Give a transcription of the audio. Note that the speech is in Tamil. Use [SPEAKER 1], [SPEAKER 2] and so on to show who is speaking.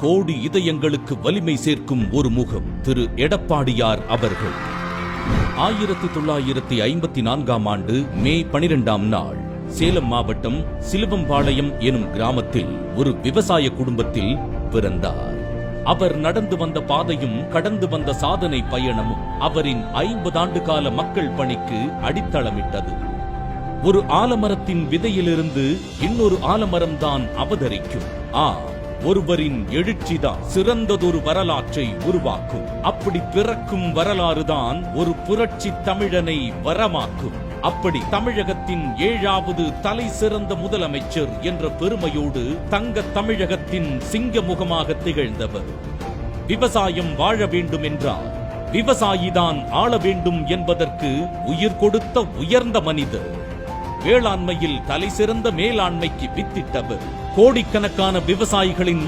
[SPEAKER 1] கோடி இதயங்களுக்கு வலிமை சேர்க்கும் ஒரு முகம் திரு எடப்பாடியார் அவர்கள். ஆயிரத்தி தொள்ளாயிரத்தி ஐம்பத்தி நான்காம் ஆண்டு மே பனிரெண்டாம் நாள் சேலம் மாவட்டம் சிலுவம்பாளையம் எனும் கிராமத்தில் ஒரு விவசாய குடும்பத்தில் பிறந்தார். அவர் நடந்து வந்த பாதையும் கடந்து வந்த சாதனை பயணமும் அவரின் ஐம்பது ஆண்டு கால மக்கள் பணிக்கு அடித்தளமிட்டது. ஒரு ஆலமரத்தின் விதையிலிருந்து இன்னொரு ஆலமரம் தான் அவதரிக்கும். ஆ ஒருவரின் எழுச்சிதான் சிறந்ததொரு வரலாற்றை உருவாக்கும். அப்படி பிறக்கும் வரலாறுதான் ஒரு புரட்சி தமிழனை வரமாக்கும். அப்படி தமிழகத்தின் ஏழாவது தலை சிறந்த முதலமைச்சர் என்ற பெருமையோடு தங்க தமிழகத்தின் சிங்க முகமாக திகழ்ந்தவர். விவசாயம் வாழ வேண்டும் என்றால் விவசாயிதான் ஆள வேண்டும் என்பதற்கு உயிர் கொடுத்த உயர்ந்த மனிதர். வேளாண்மையில் தலை சிறந்த மேலாண்மைக்கு வித்திட்டவர். கோடிக்கணக்கான விவசாயிகளின்